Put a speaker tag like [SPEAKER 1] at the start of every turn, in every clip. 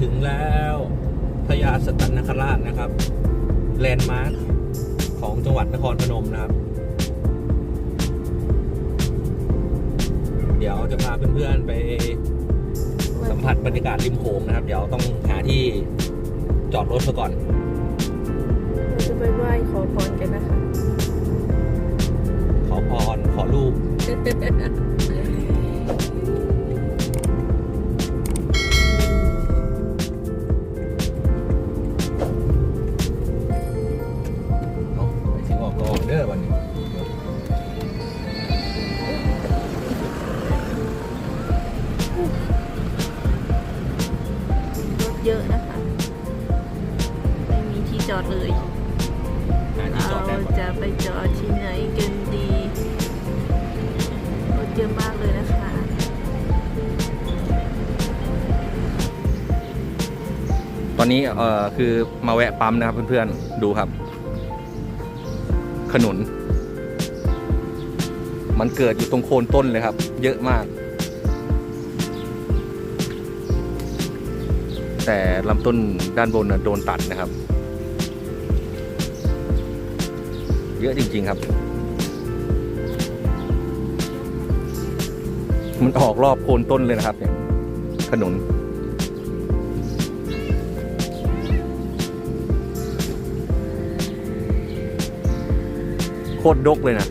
[SPEAKER 1] ถึงแล้วพญาสตันนคราชนะครับ แลนด์มาร์คของจังหวัดนครพนมนะครับ เดี๋ยวจะพาเพื่อนๆไปสัมผัสบรรยากาศริมโขงนะครับ เดี๋ยวต้องหาที่จอดรถซะก่อน
[SPEAKER 2] เราจะไปไหว้ขอพรกันนะคะ
[SPEAKER 1] ขอพรขอรูป ตอนนี้เอ่อคือมาแวะปั๊มนะครับเพื่อนๆดูครับ ขนุน มันเกิดอยู่ตรงโคนต้นเลยครับ เยอะมาก แต่ลำต้นด้านบนโดนตัดนะครับ เยอะจริง ๆครับ มันออกรอบโคนต้นเลยนะครับเนี่ยขนุน คตรดกเลยนะ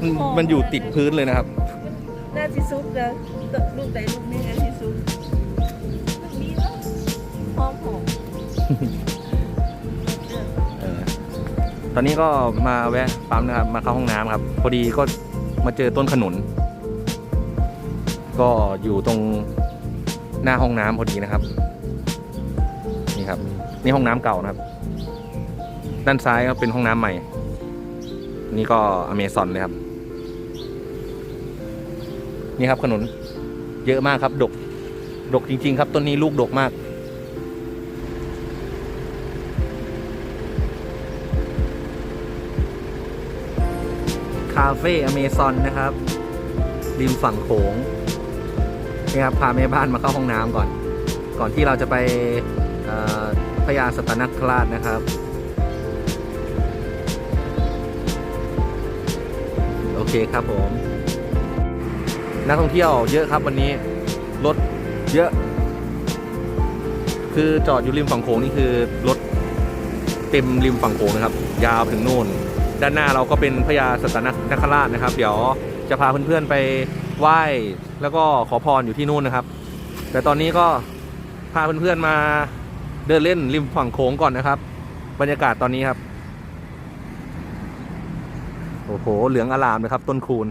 [SPEAKER 1] มันมันอยู่ติดพื้นเลยนะครับ
[SPEAKER 2] น่าที่ซุปนะลูกใดลูกนี้น่าที่ซุปลูกนี้แล้วหอมหอม
[SPEAKER 1] เออตอนนี้ก็มาแวะปั๊มนะครับ มาเข้าห้องน้ำครับ พอดีก็มาเจอต้นขนุน ก็อยู่ตรงหน้าห้องน้ำพอดีนะครับนี่ครับ นี่ห้องน้ำเก่านะครับ ด้านซ้ายก็เป็นห้องน้ำใหม่ นี่ก็อเมซอนเลยครับ นี่ครับขนุน เยอะมากครับดก ดกจริง ๆ ครับต้นนี้ลูกดกมาก คาเฟ่อเมซอนนะครับ ริมฝั่งโขงนี่ครับพาแม่บ้านมาเข้าห้องน้ำก่อน ก่อนที่เราจะไปเอ่อ พญาสตนคราชนะครับ โอเคครับผม นักท่องเที่ยวเยอะครับวันนี้ รถเยอะ คือจอดอยู่ริมฝั่งโขงนี่คือรถเต็มริมฝั่งโขงนะครับ ยาวถึงนู่น ด้านหน้าเราก็เป็นพญาสตนนคราชนะครับ เดี๋ยวจะพาเพื่อนๆไปไหว้แล้วก็ขอพรอยู่ที่นู่นนะครับ แต่ตอนนี้ก็พาเพื่อนๆมา เดินเล่นริมฝั่งโขงก่อนนะครับ บรรยากาศตอนนี้ครับ โอ้โห เหลืองอลามเลยครับ ต้นคูณ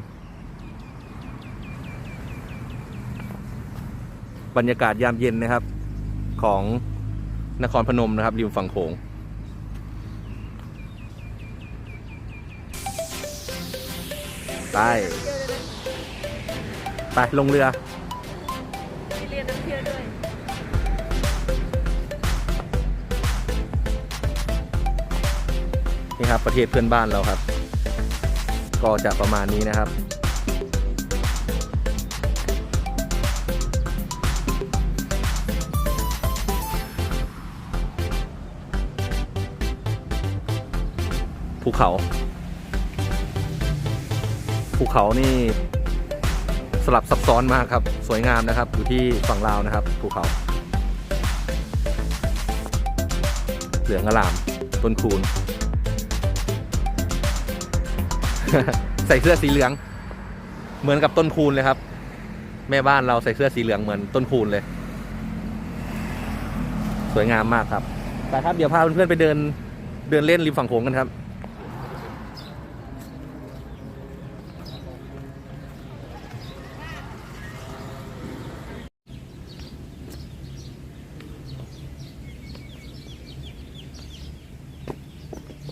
[SPEAKER 1] บรรยากาศยามเย็นนะครับ ของนครพนมนะครับริมฝั่งโขงไปไปลงเรือ
[SPEAKER 2] มีเรียนนักเที่ยวด้วย
[SPEAKER 1] นี่ครับประเทศเพื่อนบ้านเราครับ ก็จะประมาณนี้นะครับ ภูเขา ภูเขานี่สลับซับซ้อนมากครับ สวยงามนะครับ อยู่ที่ฝั่งลาวนะครับ ภูเขา เหลืองอลาม ต้นคูณ ใส่เสื้อสีเหลือง เหมือนกับต้นคูณเลยครับ แม่บ้านเราใส่เสื้อสีเหลืองเหมือนต้นคูณเลย สวยงามมากครับไปครับเดี๋ยวพาเพื่อนๆไปเดินเดินเล่นริมฝั่งโขงกันครับ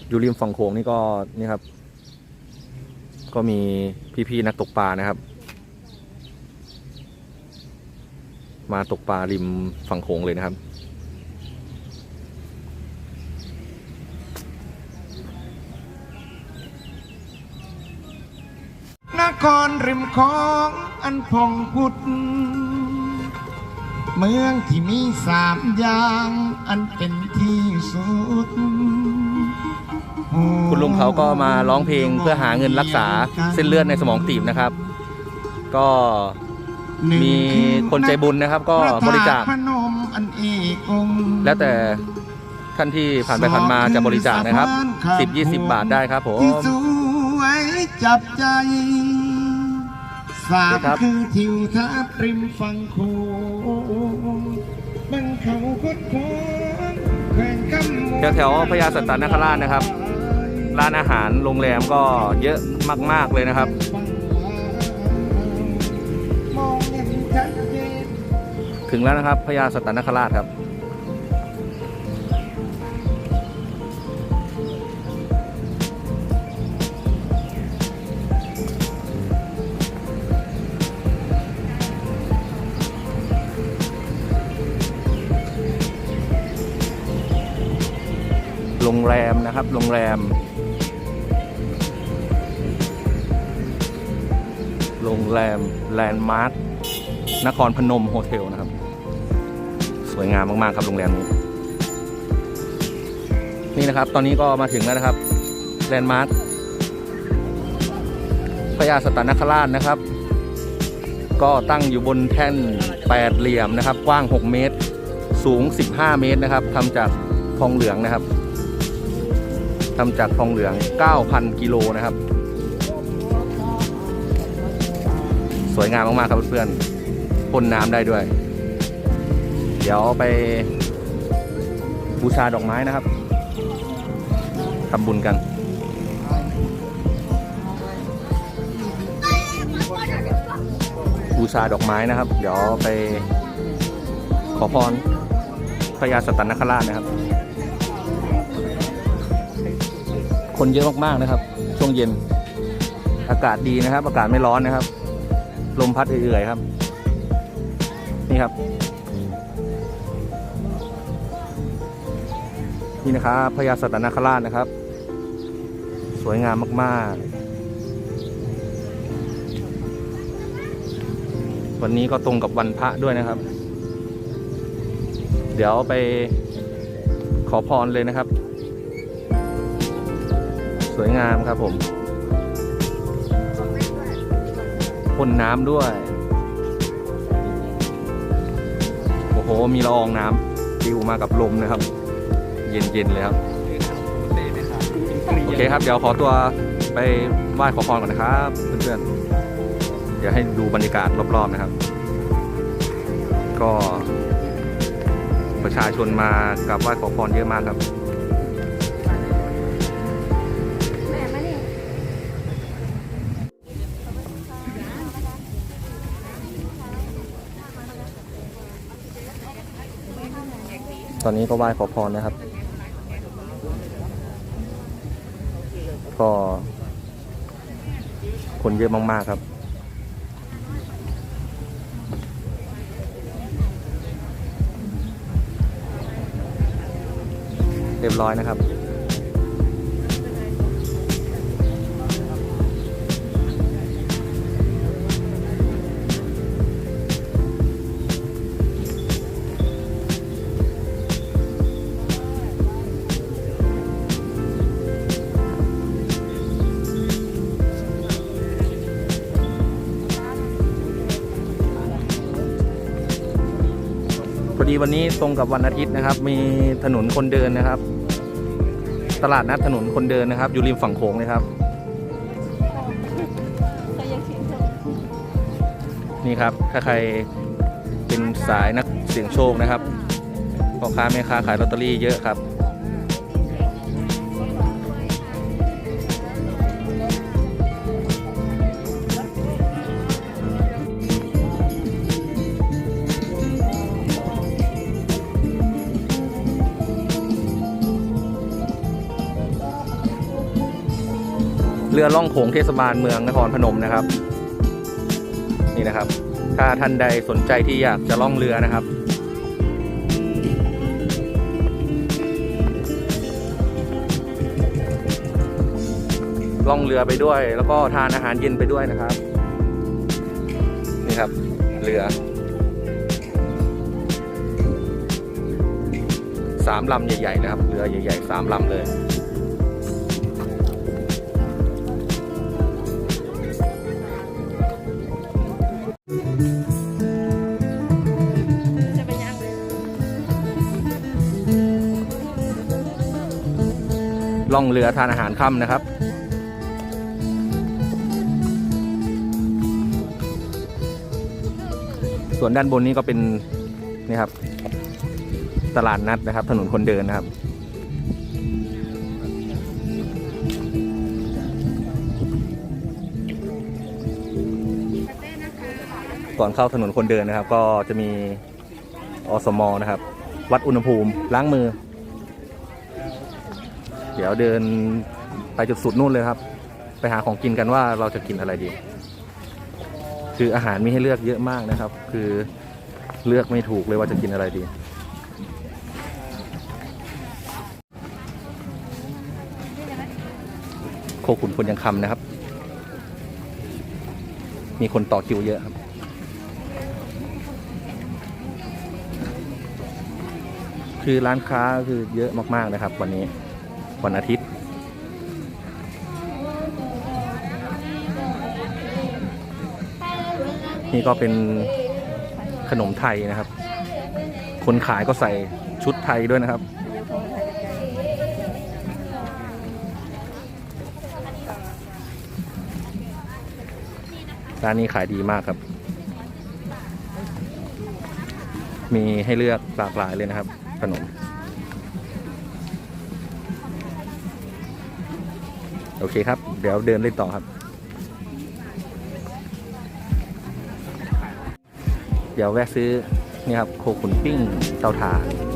[SPEAKER 1] อยู่ริมฝั่งโขงนี่ก็นี่ครับ ก็มีพี่ๆนักตกปลานะครับ มาตกปลาริมฝั่งโขงเลยนะครับ
[SPEAKER 3] นครริมคลองอันพองพุทธเมืองที่มีสามอย่างอันเป็นที่สุด
[SPEAKER 1] คุณลุงเขาก็มาร้องเพลงเพื่อหาเงินรักษาเส้นเลือดในสมองตีบนะครับ ก็มีคนใจบุญนะครับ ก็บริจาค
[SPEAKER 3] พระนมอันเอกองค์
[SPEAKER 1] แล้วแต่ท่านที่ผ่านไปผ่านมาจะบริจาคนะครับ 10 20 บาทได้ครับผม
[SPEAKER 3] ที่สวยจับใจสา
[SPEAKER 1] โอ
[SPEAKER 3] ม
[SPEAKER 1] เคครับ
[SPEAKER 3] คือทิวทัศน์ริมฝั่งโขงบังเขาคดโค้งแขวงคำม
[SPEAKER 1] แถวๆพญาสัตตนคราชนะครับ ร้านอาหารโรงแรมก็เยอะมาก ๆ เลยนะครับ ถึงแล้วนะครับพญาสัตตนคราชครับโรงแรมนะครับ โรงแรม โรงแรมแลนด์มาร์คนครพนมโฮเทลนะครับ สวยงามมาก ๆ ครับโรงแรมนี้ นี่นะครับ ตอนนี้ก็มาถึงแล้วนะครับแลนด์มาร์คพญาสตานคราชนะครับ ก็ตั้งอยู่บนแท่นแปดเหลี่ยมนะครับ กว้าง 6 เมตร สูง 15 เมตรนะครับทำจากทองเหลืองนะครับทำจากทองเหลือง 9,000 กิโลนะครับ วยงามมากๆครับเพื่อนๆพ่นน้ำได้ด้วย เดี๋ยวไปบูชาดอกไม้นะครับทำบุญกันบูชาดอกไม้นะครับ เดี๋ยวไปขอพรพญาสตันคราชนะครับ คนเยอะมากๆนะครับ ช่วงเย็น อากาศดีนะครับ อากาศไม่ร้อนนะครับ ลมพัดเอื่อยๆครับ นี่ครับ นี่นะครับพญาสัตนคราชนะครับ สวยงามมากๆ วันนี้ก็ตรงกับวันพระด้วยนะครับ เดี๋ยวไปขอพรเลยนะครับ สวยงามครับผม พ่นน้ำด้วย โอ้โห มีละอองน้ำปลิวมากับลมนะครับ เย็นๆเลยครับ โอเคครับ เดี๋ยวขอตัวไปไหว้ขอพรก่อนนะครับเพื่อนๆ เดี๋ยวให้ดูบรรยากาศรอบๆนะครับ ก็ประชาชนมากราบไหว้ขอพรเยอะมากครับ อนนี้ก็ไหว้ขอพรนะครับ ก็คนเยอะมาก ๆ ครับเรียบร้อยนะครับ ดีวันนี้ตรงกับวันอาทิตย์นะครับ มีถนนคนเดินนะครับ ตลาดนัดถนนคนเดินนะครับ อยู่ริมฝั่งโขงเลยครับ นี่ครับถ้าใครเป็นสายนักเสี่ยงโชคนะครับพ่อค้าแม่ค้าขายลอตเตอรี่เยอะครับ รือล่องโขงเทศบาลเมืองนครพนมนะครับ นี่นะครับ ถ้าท่านใดสนใจที่อยากจะล่องเรือนะครับลล่องเรือไปด้วย แล้วก็ทานอาหารเย็นไปด้วยนะครับ นี่ครับเรือสามลำใหญ่ๆนะครับเรือใหญ่ๆสามลำเลย ล่องเรือทานอาหารค่ำนะครับ ส่วนด้านบนนี้ก็เป็นนี่ครับ ตลาดนัดนะครับ ถนนคนเดินนะครับก่อนเข้าถนนคนเดินนะครับ ก็จะมีอสมนะครับ วัดอุณหภูมิล้างมือ ดี๋ยวเดินไปจุดสุดนู่นเลยครับ ไปหาของกินกันว่าเราจะกินอะไรดี คืออาหารมีให้เลือกเยอะมากนะครับ คือเลือกไม่ถูกเลยว่าจะกินอะไรดี โคขุนคนยังคำนะครับ มีคนต่อคิวเยอะครับคือร้านค้าคือเยอะมากๆนะครับวันนี้ วันอาทิตย์ นี่ก็เป็นขนมไทยนะครับ คนขายก็ใส่ชุดไทยด้วยนะครับ ร้านนี้ขายดีมากครับ มีให้เลือกหลากหลายเลยนะครับ ขนม โอเคครับ เดี๋ยวเดินเล่นต่อครับ เดี๋ยวแวะซื้อนี่ครับโคขุนปิ้งเตาถ่าน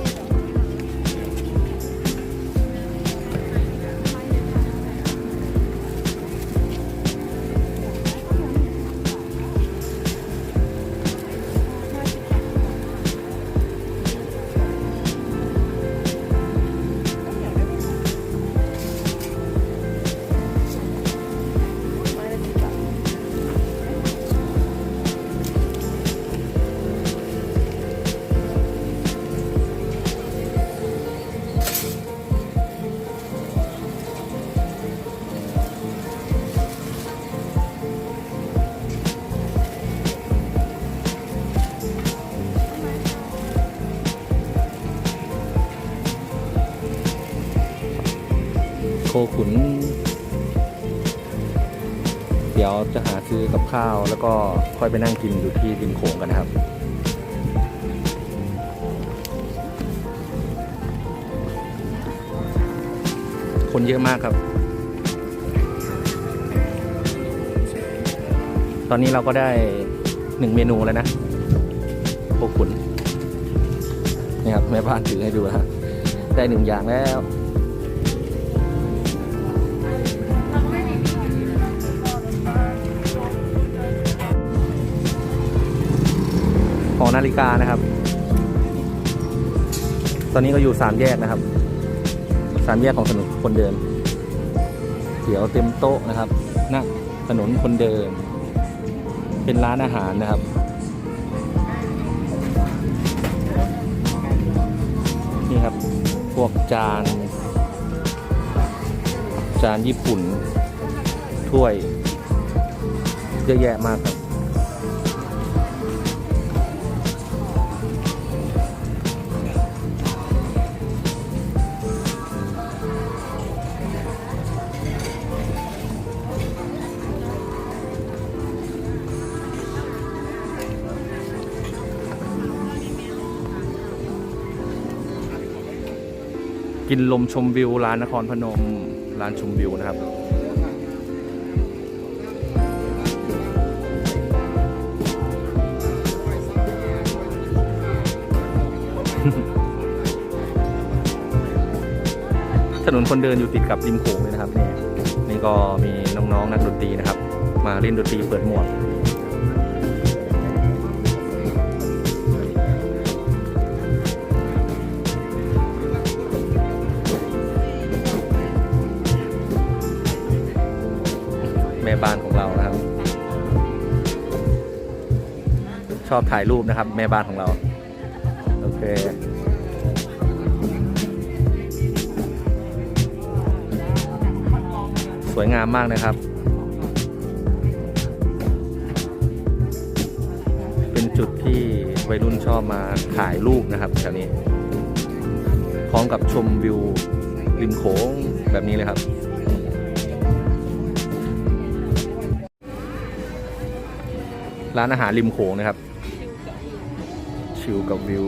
[SPEAKER 1] ขุน เดี๋ยวจะหาซื้อกับข้าว แล้วก็ค่อยไปนั่งกินอยู่ที่ริมโขงกันนะครับคนเยอะมากครับ ตอนนี้เราก็ได้หนึ่งเมนูแล้วนะโคขุนนี่ครับแม่บ้านถือให้ดูนะฮะได้หนึ่งอย่างแล้ว นาฬิกานะครับ ตอนนี้ก็อยู่สามแยกนะครับ สามแยกของถนนคนเดินเดี๋ยวเต็มโต๊ะนะครับหน้าถนนคนเดิน เป็นร้านอาหารนะครับ นี่ครับ พวกจาน จานญี่ปุ่น ถ้วย เยอะแยะมากครับ กินลมชมวิวร้านนครพนมร้านชมวิวนะครับ ถนนคนเดินอยู่ติดกับริมโขงเลยนะครับนี่นี่ก็มีน้องๆนักดนตรีนะครับ มาเล่นดนตรีเปิดหมวก อบถ่ายรูปนะครับ แม่บ้านของเรา โอเคสวยงามมากนะครับ เป็นจุดที่วัยรุ่นชอบมาถ่ายรูปนะครับแถวนี้ พร้อมกับชมวิวริมโขงแบบนี้เลยครับ ร้านอาหารริมโขงนะครับ ชิลกับวิว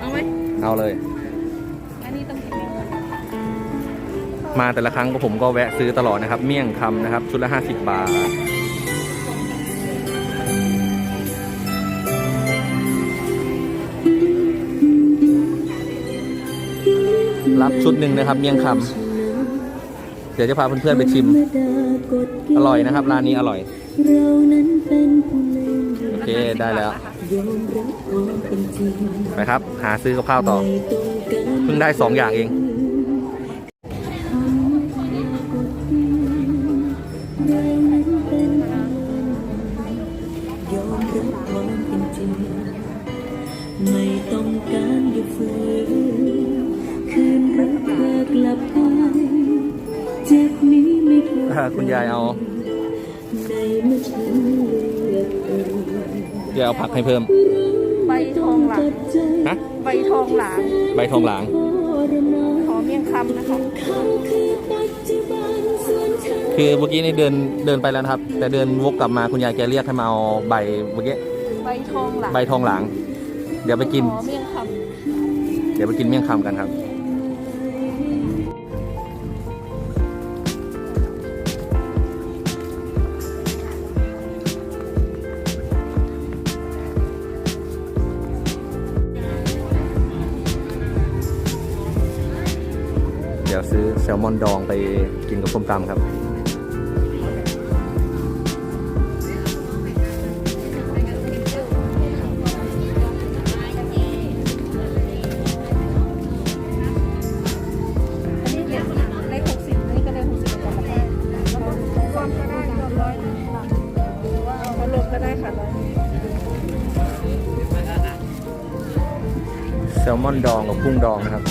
[SPEAKER 2] เอาไหม
[SPEAKER 1] เอาเลย
[SPEAKER 2] อันนี้ต้องกินไหม
[SPEAKER 1] มาแต่ละครั้งก็ผมก็แวะซื้อตลอดนะครับ เมี่ยงคำนะครับ ชุดละ 50 บาท รับชุดหนึ่งนะครับ เมี่ยงคำเดี๋ยวจะพาเพื่อนๆไปชิม อร่อยนะครับ ร้านนี้อร่อย โอเคได้แล้ว ไปครับ หาซื้อกับข้าวต่อ เพิ่งได้สองอย่างเอง
[SPEAKER 4] เดี๋
[SPEAKER 1] ยวเอาผักให้เพิ่ม
[SPEAKER 2] ใบทองหลาง
[SPEAKER 1] ฮะ
[SPEAKER 2] ใบทองหลาง
[SPEAKER 1] ใบทองหลาง
[SPEAKER 2] หอมเมี่ยงคำนะคะ
[SPEAKER 1] คือเมื่อกี้นี่เดินเดินไปแล้วนะครับ แต่เดินวกกลับมาคุณยายแกเรียกให้มาเอาใบเมื่อกี้
[SPEAKER 2] ใบทองหลาง
[SPEAKER 1] ใบทองหลาง เดี๋ยวไปกิน
[SPEAKER 2] หอมเมี่ยงค
[SPEAKER 1] เดี๋ยวไปกินเมี่ยงคำกันครับ ลมอนดองไปกินกับส้มตำครับ
[SPEAKER 2] นี่เลขเลขหกสิบนี่ก็เลขหกสิบเหมือนกันะคะรวมก็ได้ร้อยหนึ่งค่ะหรือว่าเขารวมก็ได้ค่ะร้อยหนึ่ง
[SPEAKER 1] แซลมอนดองกับกุ้งดองนะครับ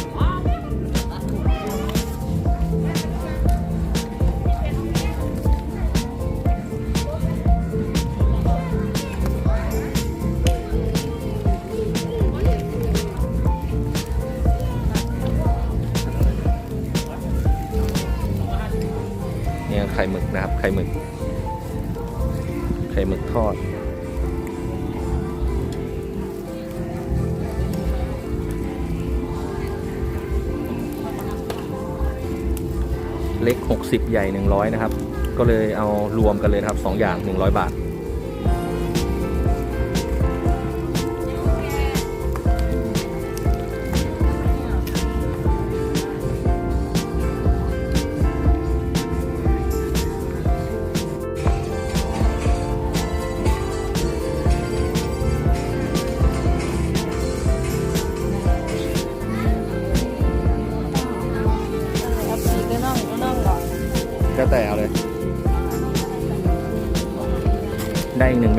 [SPEAKER 1] 10 ใหญ่ 100 นะครับ ก็เลยเอารวมกันเลยนะครับ 2 อย่าง 100 บาท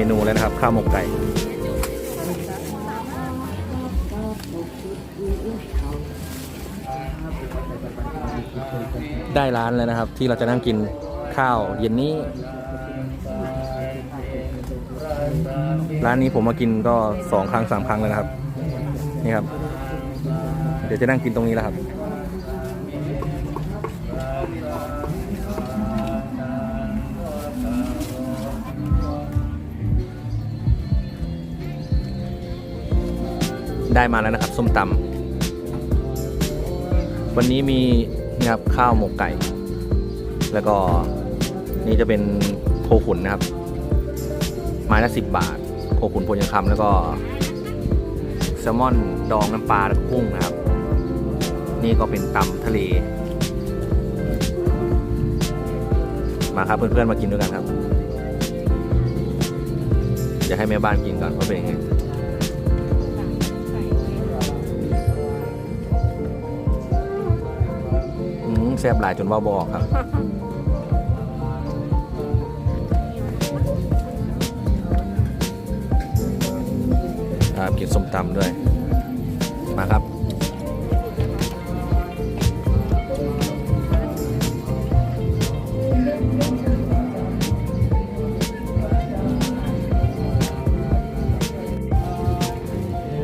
[SPEAKER 1] มนูแล้วนะครับข้าวหมกไก่ได้ร้านแล้วนะครับ ที่เราจะนั่งกินข้าวเย็นนี้ ร้านนี้ผมมากินก็สองครั้งสามครั้งแล้วนะครับ นี่ครับ เดี๋ยวจะนั่งกินตรงนี้แล้วครับ ได้มาแล้วนะครับ ส้มตำวันนี้มีนี่ครับข้าวหมกไก่ แล้วก็นี่จะเป็นโคขุนนะครับ ไม้ละสิบบาท โคขุนพลยังคำแล้วก็แซลมอนดองน้ำปลาแล้วก็กุ้งนะครับ นี่ก็เป็นตำทะเล มาครับเพื่อนๆมากินด้วยกันครับ จะให้แม่บ้านกินก่อนว่าเป็นยังไง แซ่บหลายจนว่าบออกครับ ครับกินส้มตำด้วย มาครับ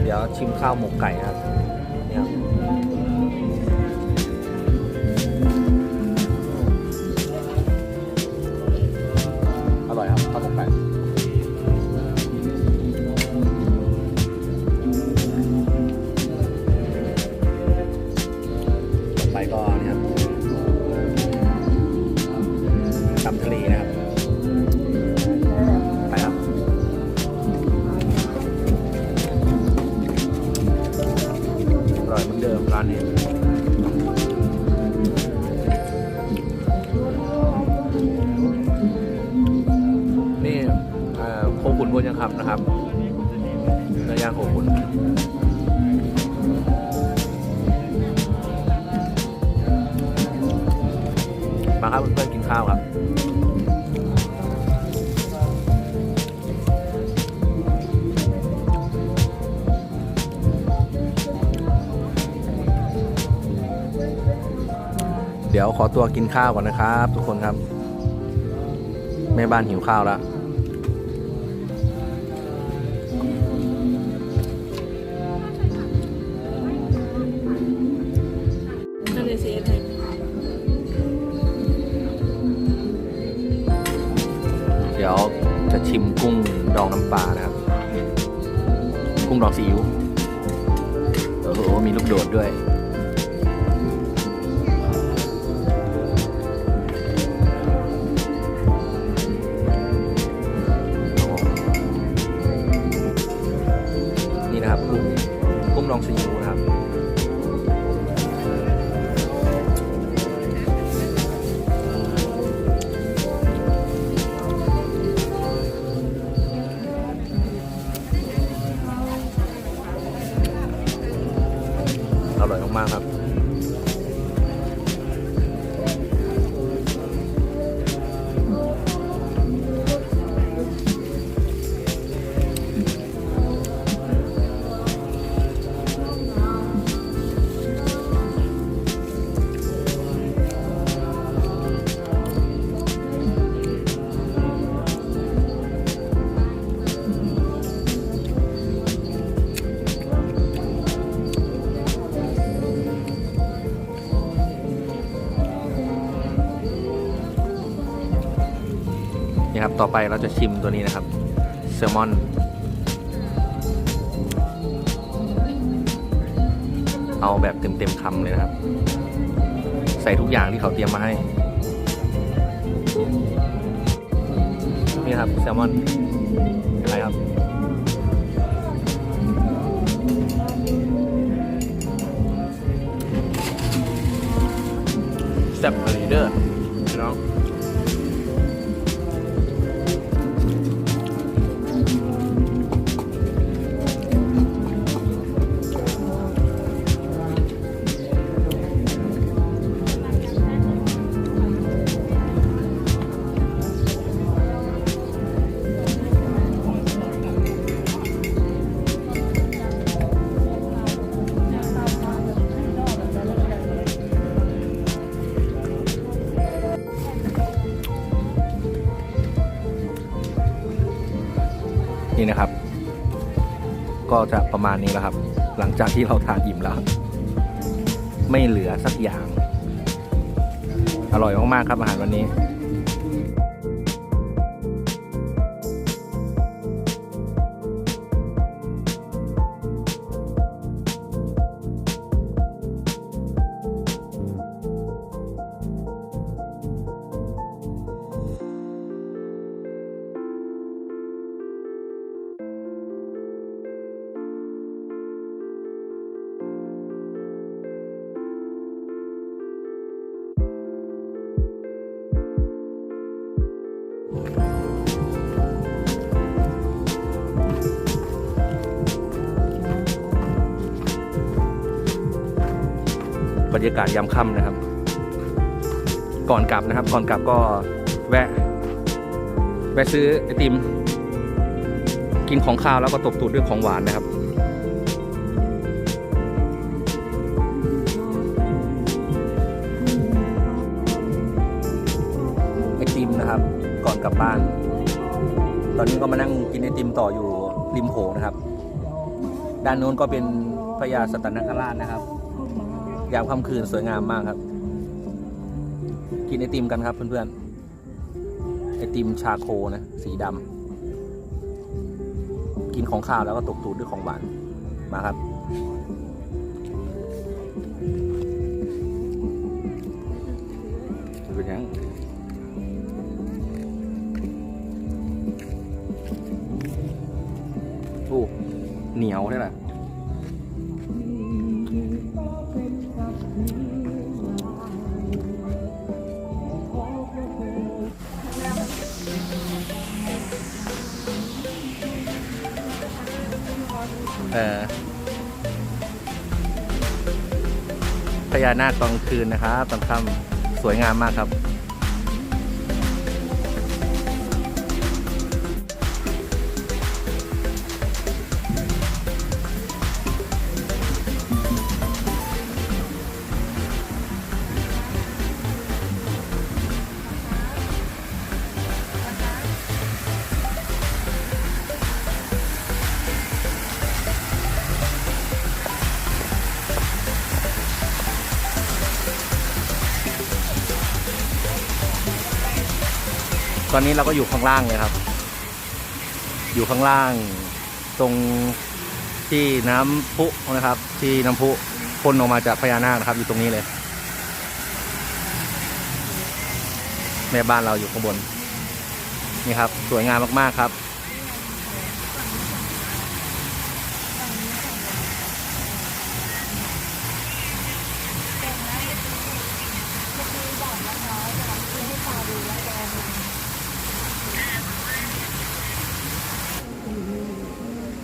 [SPEAKER 1] เดี๋ยวชิมข้าวหมกไก่ครับเนี่ย ครับข้าวหมกไก่อไปก็นี่ครับตำทะเลนะครับ ไปครับ อร่อยเหมือนเดิมร้านนี้ นบนยังครับนะครับเนื้อย่างโคขุนมาครับเพื่อนๆกินข้าวครับเดี๋ยวขอตัวกินข้าวก่อนนะครับ ทุกคนครับ แม่บ้านหิวข้าวแล้ว ต่อไปเราจะชิมตัวนี้นะครับแซลมอนเอาแบบเต็มๆคำเลยนะครับ ใส่ทุกอย่างที่เขาเตรียมมาให้ นี่ครับแซลมอนอะไรครับ แซ่บอะไรเด้อพี่ นี่นะครับ ก็จะประมาณนี้แล้วครับ หลังจากที่เราทานอิ่มแล้ว ไม่เหลือสักอย่าง อร่อยมากๆครับอาหารวันนี้ รรยากาศยามค่ำนะครับ ก่อนกลับนะครับ ก่อนกลับก็แวะ แวะซื้อไอติม กินของข้าวแล้วก็ตบตูดด้วยของหวานนะครับไอติมนะครับ ก่อนกลับบ้าน ตอนนี้ก็มานั่งกินไอติมต่ออยู่ริมโขงนะครับ ด้านโน้นก็เป็นพญาสัตนคราชนะครับ ยามค่ำคืนสวยงามมากครับ กินไอติมกันครับเพื่อนๆไอติมชาโคนะสีดำกินของข้าวแล้วก็ตกตูดด้วยของหวานมาครับเป็นยังโอ้เหนียวใช่ไหม ญานาคตอนกลางคืนนะครับตอนค่ำสวยงามมากครับ ตอนนี้เราก็อยู่ข้างล่างเลยครับ อยู่ข้างล่าง ตรงที่น้ำพุนะครับ ที่น้ำพุพ่นออกมาจากพญานาคนะครับ อยู่ตรงนี้เลยแม่บ้านเราอยู่ข้างบน นี่ครับ สวยงามมากๆครับ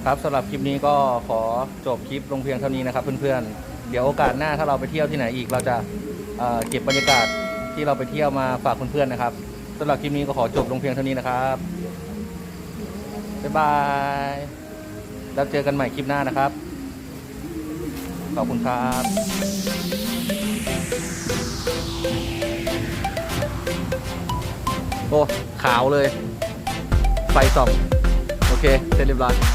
[SPEAKER 1] ครับสำหรับคลิปนี้ก็ขอจบคลิปลงเพียงเท่านี้นะครับ เพื่อนๆ เดี๋ยวโอกาสหน้าถ้าเราไปเที่ยวที่ไหนอีกเราจะเเก็บบรรยากาศที่เราไปเที่ยวมาฝากเพื่อนๆนะครับสำหรับคลิปนี้ก็ขอจบลงเพียงเท่านี้นะครับบ๊ายบายแล้วเจอกันใหม่คลิปหน้านะครับ ขอบคุณครับ โอ้ ขาวเลย ไฟส่อง โอเค เสร็จเรียบร้อย